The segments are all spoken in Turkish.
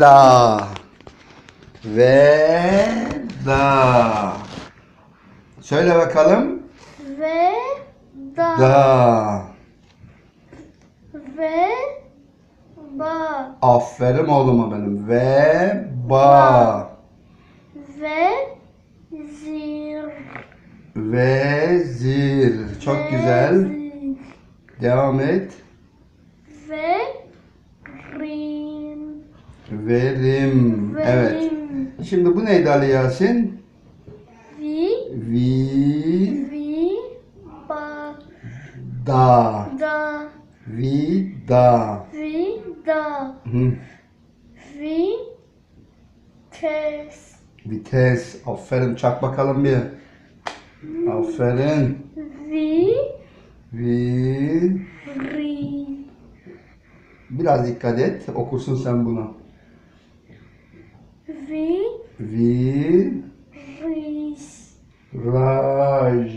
Veda. Veda. Söyle bakalım. Ve da. Da. Ve ba. Aferin oğluma benim. Ve ba. Ve zir. Vezir. Çok güzel. Vezir. Devam et. Ve rim. Verim. Evet. Verim. Şimdi bu neydi Ali Yasin? Vi. Vi Vi. Ba. da. Da. Vida. Vi. Da. Hı. Vi. Tes. Vites. Aferin. Çak bakalım bir. Aferin. Vi. Vi. Ri. Biraz dikkat et. Okursun sen bunu. Vi. Raj.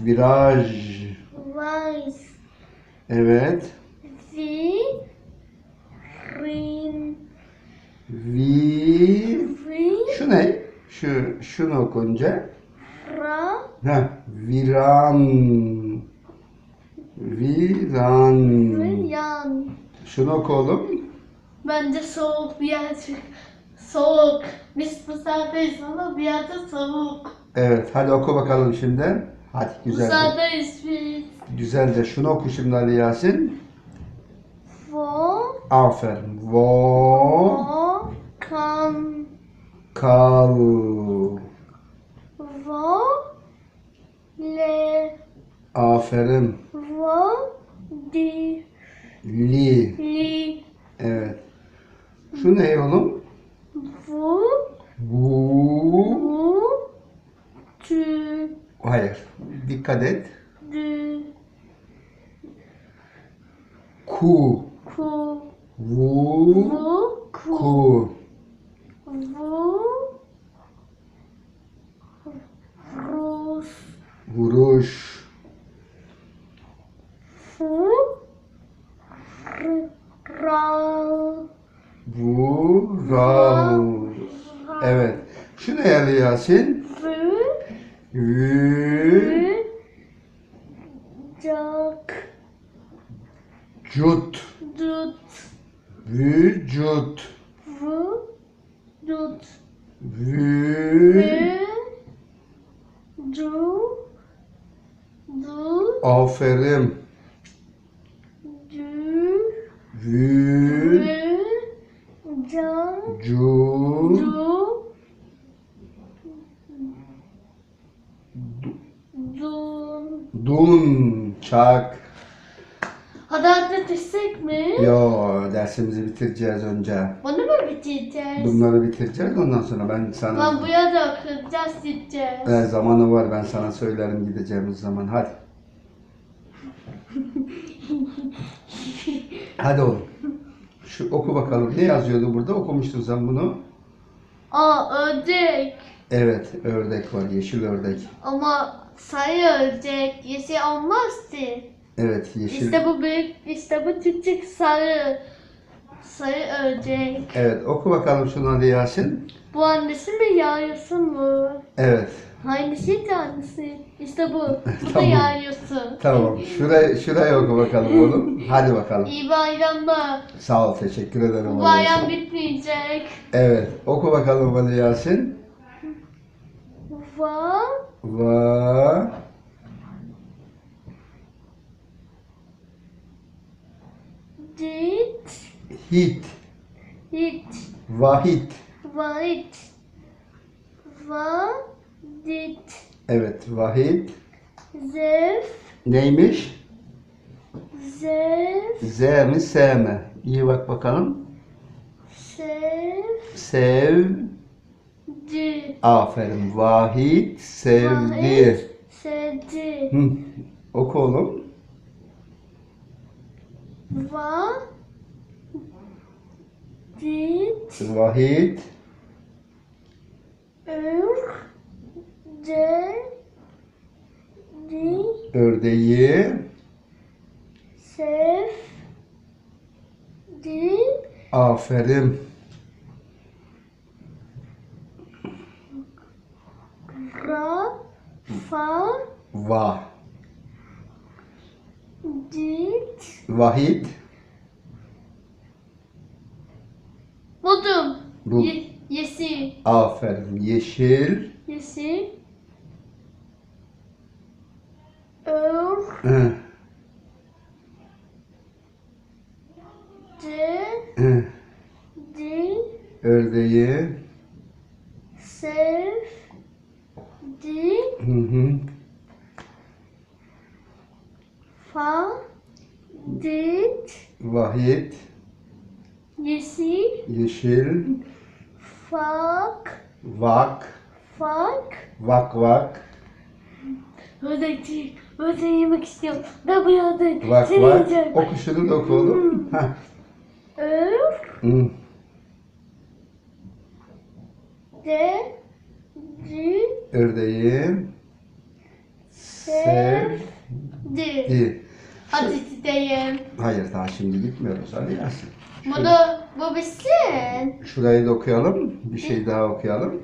Viraj. Vaz. Evet. Vi. Rin. Vi. Şu ne? Şu şunu okunca. Ra. Ha, viran. Viran. Yan. Şunu oku oğlum. Bence soğuk bir yer. Soğuk. Biz misafiriz ama bir yerde soğuk. Evet, hadi oku bakalım şimdi. Hadi güzelce. Misafiriz biz. Güzelce şunu oku şimdi Ali Yasin. Vo. Aferin. Vo. Vo. Kan. Kal. Vo. Le. Aferin. Vo. Di. Li. Li. Evet. Şu ne oğlum? Vu. Vu. Tü. Hayır. Dikkat et. Dü. Ku. Ku. Vu. Vu. Ku. Ku. Vu. Rus. Vuruş. Fu. R. Ral. Vural. Evet. Şu ne Ali Yasin? Vü. Cak. Cut. Dut. Vücut. Vu. Dut. Vü. Vü. Du. Du. Aferin. Vü. Vü. Can. Cu. Du. Dun. Dun. Çak. Hadi düşsek mi? Yo dersimizi bitireceğiz önce. Bunu mu bitireceğiz? Bunları bitireceğiz ondan sonra ben sana... Lan bu ya da okuyacağız gideceğiz. Evet, zamanı var ben sana söylerim gideceğimiz zaman. Hadi. Hadi oğlum. Şu oku bakalım. Ne yazıyordu burada? Okumuştun sen bunu. Aa ördek. Evet, ördek var. Yeşil ördek. Ama sarı ördek. Yeşil olmaz ki. Evet, yeşil. İşte bu büyük, işte bu küçük sarı. Sarı ördek. Evet, oku bakalım şunu hadi Yasin. Bu annesi mi yağıyorsun mu? Evet. Hangisi ki annesi? İşte bu. Bu da Tamam. yağıyorsun. Tamam. Şuraya, şuraya oku bakalım oğlum. Hadi bakalım. İyi bayramlar. Sağ ol, teşekkür ederim. Bu Ali bayram Yasin. bitmeyecek. Evet, oku bakalım hadi Yasin. Va. Va. Dit. Hit. Hit. Vahit. Vahit. Va. Dit. Evet, vahit. Zef. Neymiş? Zef. Z mi, S mi? İyi bak bakalım. Sev. Sev. Di. Aferin. Vahit sevdi. Vahit. Sevdi. Hı. Oku oğlum. Vahit. Di. Ördeği. Sev. Di. Aferin. Ra, fa, Va. dit. Vahid. Buldum. Bu. Ye, yeşil. Aferin. Yeşil. Yeşil. Ör, Hı, de, hı. di, Ördeği. sev, di, Hı hı. fa, dit, Vahid. yeşil, Yeşil. fak, Vak. fak. Vak vak. Ördekçi, ördeği yemek istiyorum. Ben bu yerde Vak seni vak. yiyeceğim. Oku şunu da oku oğlum. Heh. Ör, Hı. de, di, Ördeği. sev, di. Di. Hadi gideyim. Hayır daha şimdi gitmiyoruz. Hadi Yasin. Bunu, bu bitsin. Şurayı da okuyalım. Bir şey daha okuyalım.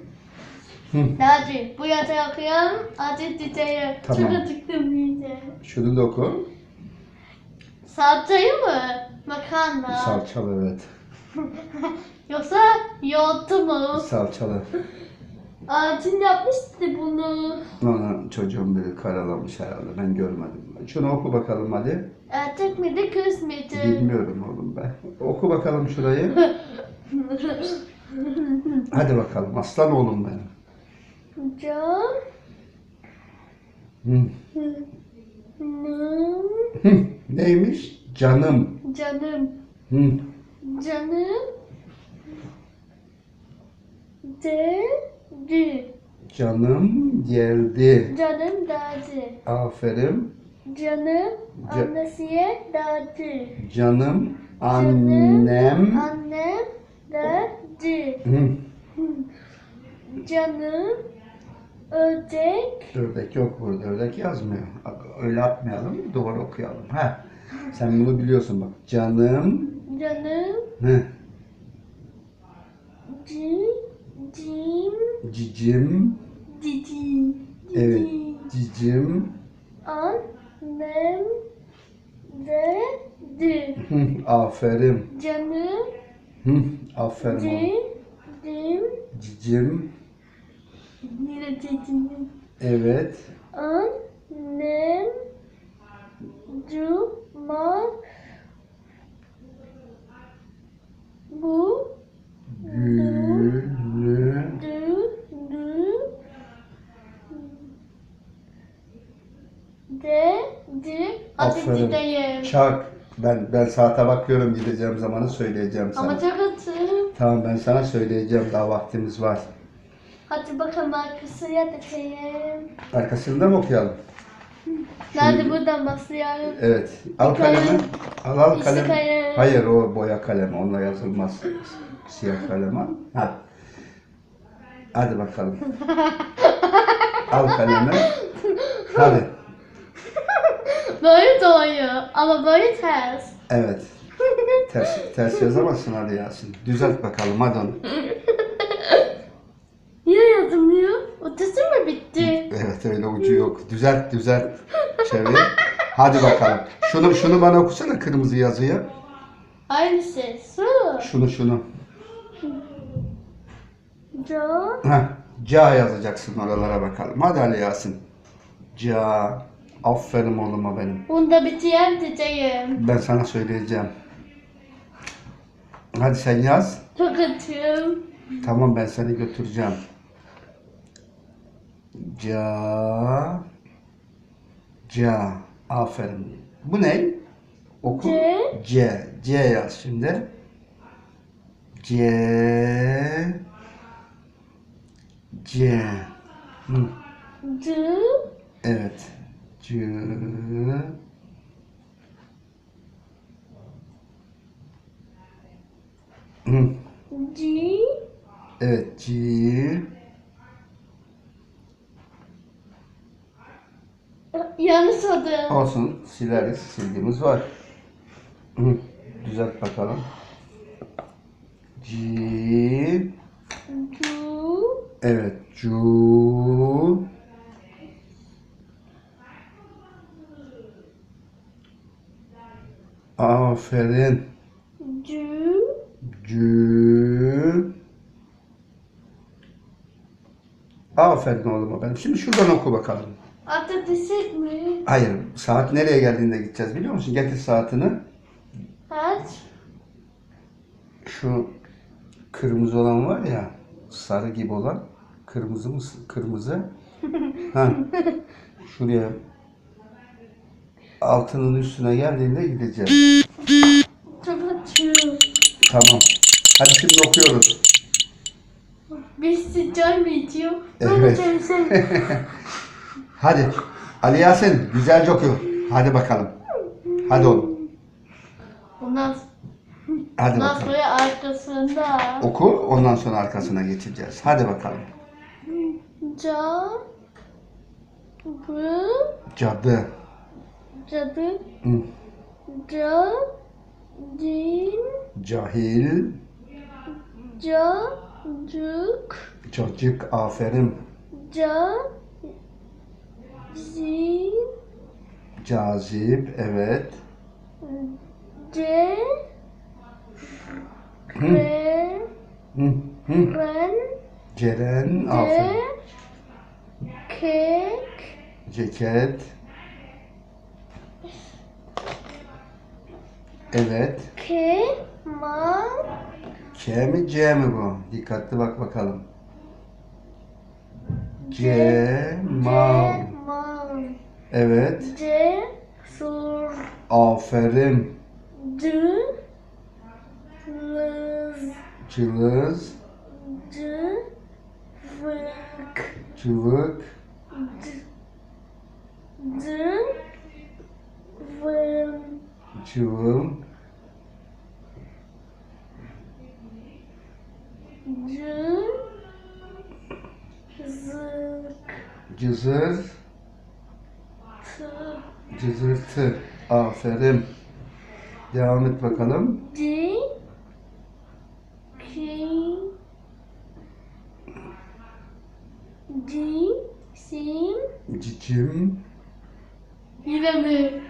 Hadi bu yatağı okuyalım. Hadi gideyim. Tamam. Çok acıktım yiyeceğim. Şunu da oku. Salçayı mı? Makarna. Salçalı evet. Yoksa yoğurtlu mu? Salçalı. Ağacın yapmıştı bunu. Onu çocuğum biri karalamış herhalde. Ben görmedim. Şunu oku bakalım hadi. Erkek miydi kız mıydı? Bilmiyorum oğlum ben. Oku bakalım şurayı. Hadi bakalım. Aslan oğlum benim. Can. Hı. Nım. Hı. Neymiş? Canım. Canım. Hı. Canım. De. Di. Canım geldi. Canım derdi. Aferin. Canım Ca- annesiye derdi. Canım annem. Annem. Hı. Canım ördek Ördek yok burada. Ördek yazmıyor. Öyle atmayalım. Doğru okuyalım. Ha. Sen bunu biliyorsun bak. Canım. canım Hı. ci cim Cicim. cici Evet. cici. Cicim. Annem dedi. Aferin. Canım. Aferin cim Cicim. yine cicim. Evet. Annem cuma bu Günü. dü dü de di hadi Aferin. gideyim. Çak. Ben ben saate bakıyorum gideceğim zamanı söyleyeceğim sana. Ama çok atım. Tamam ben sana söyleyeceğim daha vaktimiz var. Hadi bakalım arkasıya geçeyim. Arkasında mı okuyalım? Nerede buradan başlayalım? Evet. Al kalem. kalemi. Al al İşte kalem. kalem. Hayır o boya kalem. Onunla yazılmaz. Siyah kalem al. Ha. Hadi bakalım. al kalemi. Hadi. Böyle doğuyor ama böyle ters. Evet. Ters, ters yazamazsın hadi Yasin. Düzelt bakalım hadi onu. Niye yazılmıyor? Ötesi mi bitti? Evet öyle ucu yok. Düzelt düzelt. Çevir. Hadi bakalım. Şunu şunu bana okusana kırmızı yazıyı. Aynısı. Su. Şunu şunu. Co. Heh. Ca yazacaksın oralara bakalım. Hadi Ali Yasin. Ca. Aferin oğluma benim. Bunda bitiyen diyeceğim. Ben sana söyleyeceğim. Hadi sen yaz. Çok atım. Tamam ben seni götüreceğim. Ca. Ca. Aferin. Bu ne? Oku. C. C. C yaz şimdi. C. C. Hı. C. Evet. C. Hı. C. Evet. C. Yanlış adı. Olsun. Sileriz. Silgimiz var. Hı. Düzelt bakalım. Ci. Cu. Evet. Cu. Aferin. Cu. Cü. Aferin oğluma benim. Şimdi şuradan oku bakalım. Atatürk mi? Hayır, saat nereye geldiğinde gideceğiz biliyor musun? Getir saatini. Kaç? Şu kırmızı olan var ya, sarı gibi olan, kırmızı mı? Kırmızı. ha. Şuraya altının üstüne geldiğinde gideceğiz. Kapatıyorum. Tamam. Hadi şimdi okuyoruz. Biz sıcak mı içiyor? Evet. Ben. Hadi. Ali Yasin güzelce oku. Hadi bakalım. Hadi oğlum. Bundan, Hadi bakalım. sonra arkasında. Oku ondan sonra arkasına geçeceğiz. Hadi bakalım. Ca. Bu. Cadı. Hı. Ca. Din. Cahil. Ca. Cuk. Çocuk. Aferin. Ca. Zin. Cazip. Evet. C. Re. Ren. Ceren. Aferin. Kek. Ceket. Evet. Ke. Ma. K mi C mi bu? Dikkatli bak bakalım. C. Mal. Mal. Evet. C. Sur. Aferin. D. Lız. Cılız. D. Vık. Cıvık. D. Vın. Cıvım. C. Zık. Cızır. T. Cızırtı. Aferin. Devam et bakalım. D. K. D. Sim. Cicim. Yine mi?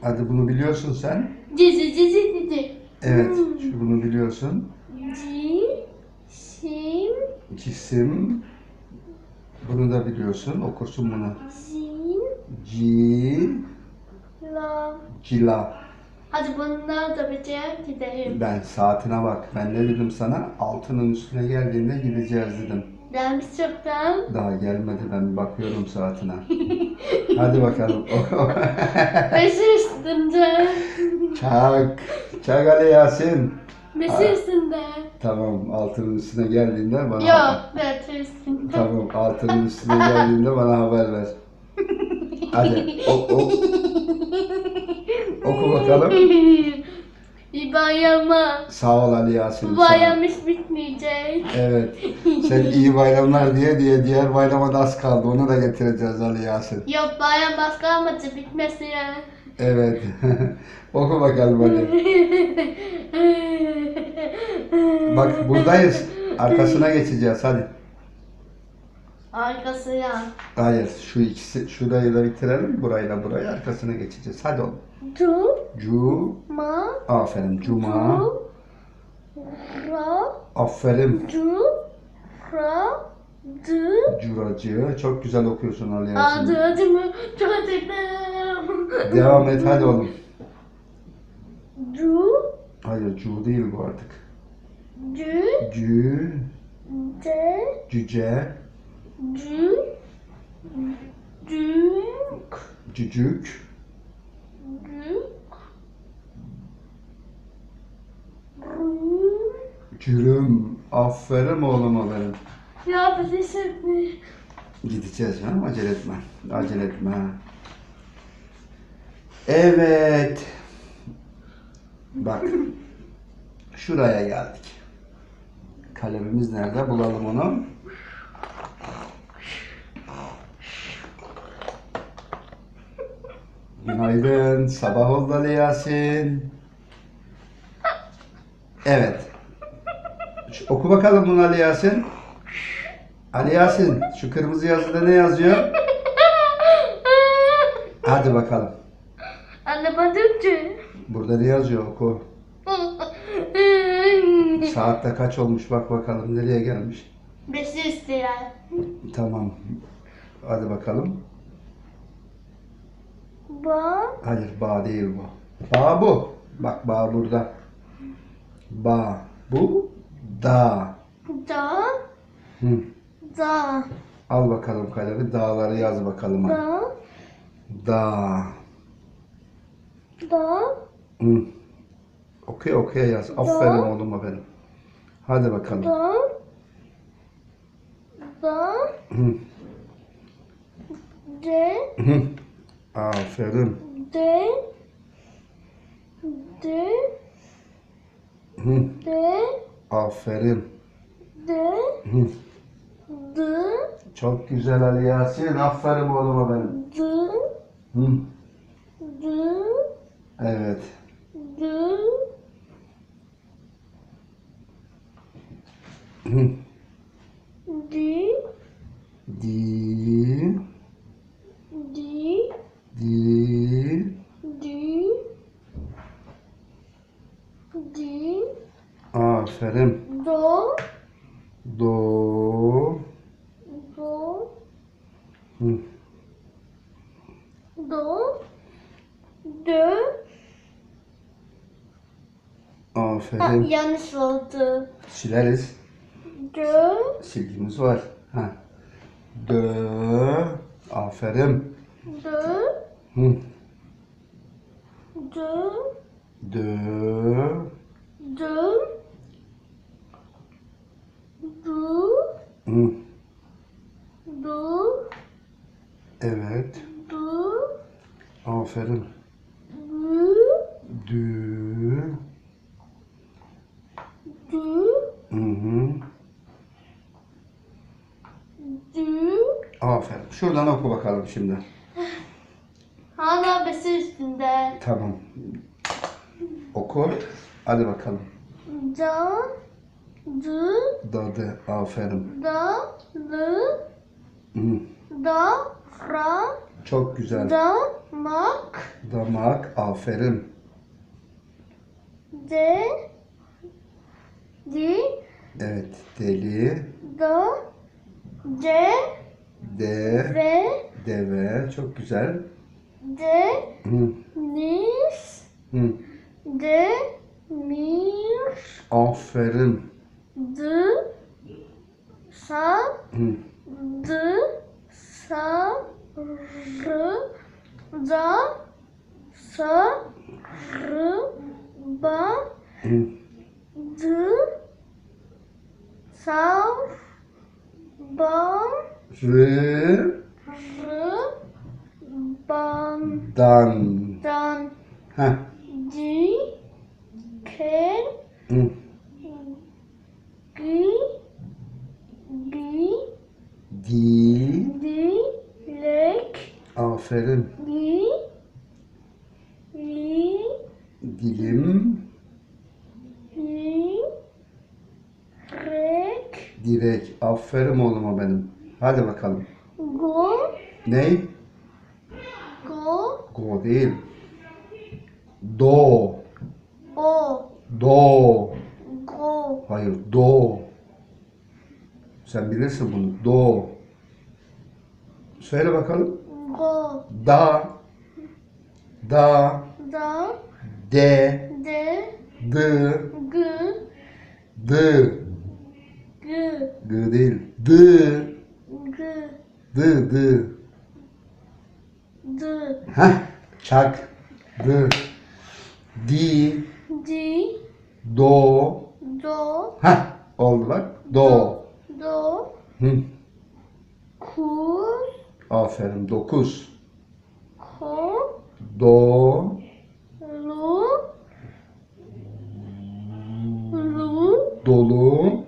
Hadi bunu biliyorsun sen. Cici cici cici. Evet. Şu bunu biliyorsun. Ci. Sim. Cisim. Bunu da biliyorsun. Okursun bunu. Zin. Ci. La. Cila. Hadi bunlar da bitir gidelim. Ben saatine bak. Ben ne dedim sana? Altının üstüne geldiğinde gideceğiz dedim. Ben çoktan Daha gelmedi ben bakıyorum saatine. Hadi bakalım. beşi üstünde. Çak. Çak Ali Yasin. Üstünde. Tamam altının üstüne geldiğinde bana Yok, üstünde. Tamam altının üstüne geldiğinde bana haber ver. Hadi o, o, oku bakalım. Bayama. Sağ ol Ali Yasin. Bayram hiç bitmeyecek. Evet. Sen iyi bayramlar diye diye diğer bayrama da az kaldı. Onu da getireceğiz Ali Yasin. Yok bayram başka amacı bitmesi ya. Evet. Oku bakalım hadi. Bak buradayız. Arkasına geçeceğiz hadi. Arkası ya. Hayır şu ikisi şurayı da bitirelim. Burayla burayı arkasına geçeceğiz. Hadi oğlum. Cu. Cu. Ma. Aferin. Cuma. Cu. Ra. Aferin. Cu. Ra. D. Curacı. Çok güzel okuyorsun Ali Yasin. Adı adımı çok acıktım. Devam et hadi oğlum. Cu. Hayır cu değil bu artık. Cü. Cü. De. Cüce. Cü. Cük. Cücük. Cük. Rü. Cürüm. Aferin oğluma benim. Ya bir şey mi? Gideceğiz canım acele etme. Acele etme. Evet. Bak. Şuraya geldik. Kalemimiz nerede? Bulalım onu. Günaydın. Sabah oldu Ali Yasin. Evet. Şş, oku bakalım bunu Ali Yasin. Ali Yasin şu kırmızı yazıda ne yazıyor? Hadi bakalım. Burada ne yazıyor oku. Saatte kaç olmuş bak bakalım nereye gelmiş. Beşi isteyen. Tamam. Hadi bakalım. Ba. Hayır bağ değil bu. Bağ bu. Bak bağ burada. Bağ. Bu. Da. Da. Hı. Da. Al bakalım kalemi. Dağları yaz bakalım. Da. Da. Da. Hı. Okuya okuya yaz. Aferin oğluma benim. Hadi bakalım. Da. Da. Hı. De. Hı. Aferin. De. De. Hı. De. Aferin. De. Hı. D. Çok güzel Ali Yasin. Aferin oğluma benim. D. Hı. D. Evet. D. Hı. D. Di. D. Di. D. D. Aferin. Do. Do. Do. Hı. Do. Dö. Ha, Aferin. yanlış oldu. Sileriz. Dö. Silgimiz var. Ha. Dö. Aferin. Dö. Hı. Dö. Dö. Dö. Du. Hı. Du. Evet. Du. Aferin. Du. Dü. Du. Hı hı. Du. Aferin. Şuradan oku bakalım şimdi. Hala besi üstünde. Tamam. Oku. Hadi bakalım. Da. Du. Dadı. Aferin. Da. Lı. Hı. Da. Ra. Çok güzel. Da. Mak. Damak. Aferin. De. Di. Evet. Deli. Da. De. De. Ve. Deve. Çok güzel. De. Hı. Nis. Hı. De. Mir. Aferin. D. Sa. Hı. D. Sa. R. Da. Sa. R. Ba. Hı. D. Sa. Ba. Rı. R. Ban. Dan. Dan. Heh. Di. Ke. Hı. Gi. Gi. Di. Di. Lek. Aferin. Gi. Li. Dilim. Li. Rek. Direk. Aferin oğluma benim. Hadi bakalım. Go. Ney? Go. Go değil. Do. O. Do. Go. Hayır. Do. Sen bilirsin bunu. Do. Söyle bakalım. Go. Da. Da. Da. De. De. Dı. Gı. Dı. Gı. Gı değil. Dı. Gı. Dı. Dı. D. Heh. Çak. Dı. Di. Di. Do. Do. Heh. Oldu bak. Do. Do. Hı. Ku. Aferin. Dokuz. Ko. Do. Lu. Lu. Dolu.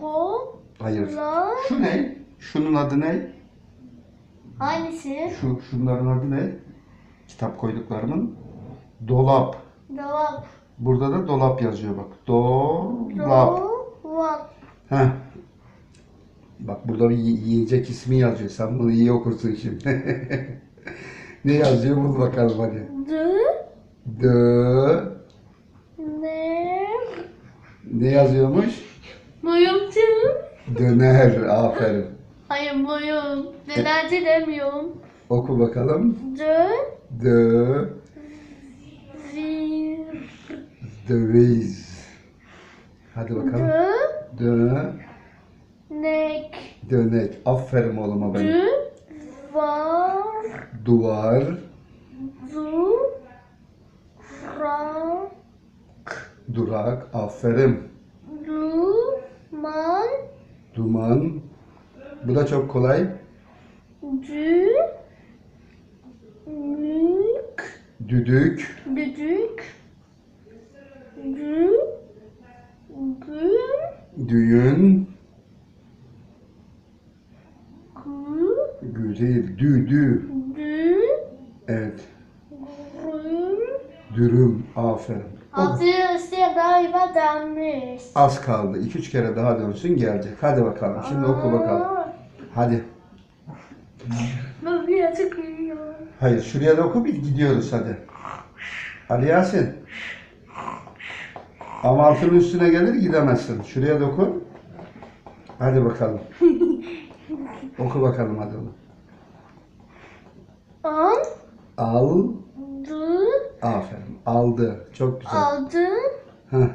Go. Hayır. La. Şu ne? Şunun adı ne? Hangisi? Şu şunların adı ne? Kitap koyduklarımın. Dolap. Dolap. Burada da dolap yazıyor bak. Dolap. Do. Duvar. Heh. Bak burada bir yi- yiyecek ismi yazıyor. Sen bunu iyi okursun şimdi. ne yazıyor bul bakalım hadi. D. Dö. Ne? Ne yazıyormuş? Döner. Aferin. Hayır boyum. Nedenci demiyorum. Oku bakalım. D. Dö. Vi. Döviz. Hadi bakalım. D. Dö. Nek. Dönek. Aferin oğluma benim. D. Var. Duvar. Du. Ra. Durak. Aferin. Du. Man. Duman. Bu da çok kolay. Dü. Mük. Düdük. Düdük. Gü. Gü. Düğün. Gü. Gü değil. Dü dü. Dü. Evet. Rü. Dürüm. Aferin. O- Altı ısıya galiba denmiş. Az kaldı. 2-3 kere daha dönsün gelecek. Hadi bakalım. Şimdi oku bakalım. Hadi. Ben birazcık uyuyorum. Hayır şuraya da oku biz gidiyoruz hadi. Hadi Yasin. Ama altının üstüne gelir gidemezsin. Şuraya da oku. Hadi bakalım. oku bakalım hadi onu. An. Al. Du. Aferin. Aldı. Çok güzel. Aldı. Heh.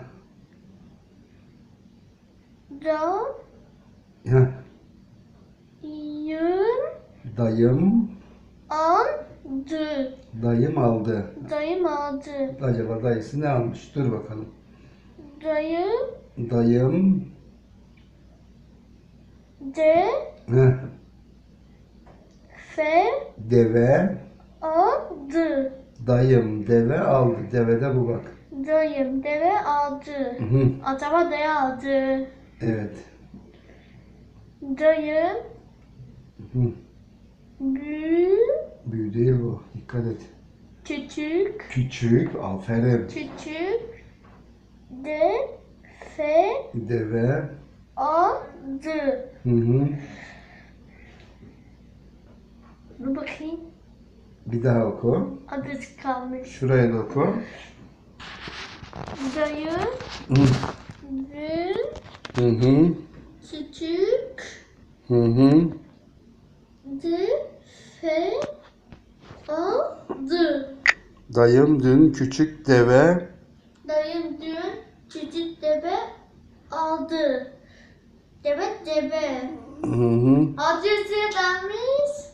Da. Heh. Dayım. An. Dü. Dayım aldı. Dayım aldı. Acaba dayısı ne almış? Dur bakalım. Dayım. Dayım. De. Heh. Fe. Deve. Aldı. Dayım deve aldı. Devede bu bak. Dayım deve aldı. Hı. Acaba deve aldı. Evet. Dayım. Hı. Büyü. Büyü değil bu. Dikkat et. Küçük. Küçük. Aferin. Küçük. De. Fe. Deve. Aldı. Hı hı. Dur bakayım. Bir daha oku. Adı kalmış. Şuraya da oku. Dayı. Hı Büyü. hı. hı. Küçük. Hı hı. De. Fe. Aldı. Dayım dün küçük deve. Dayım dün küçük deve aldı. Deve deve. Hı hı. Adresi vermiş.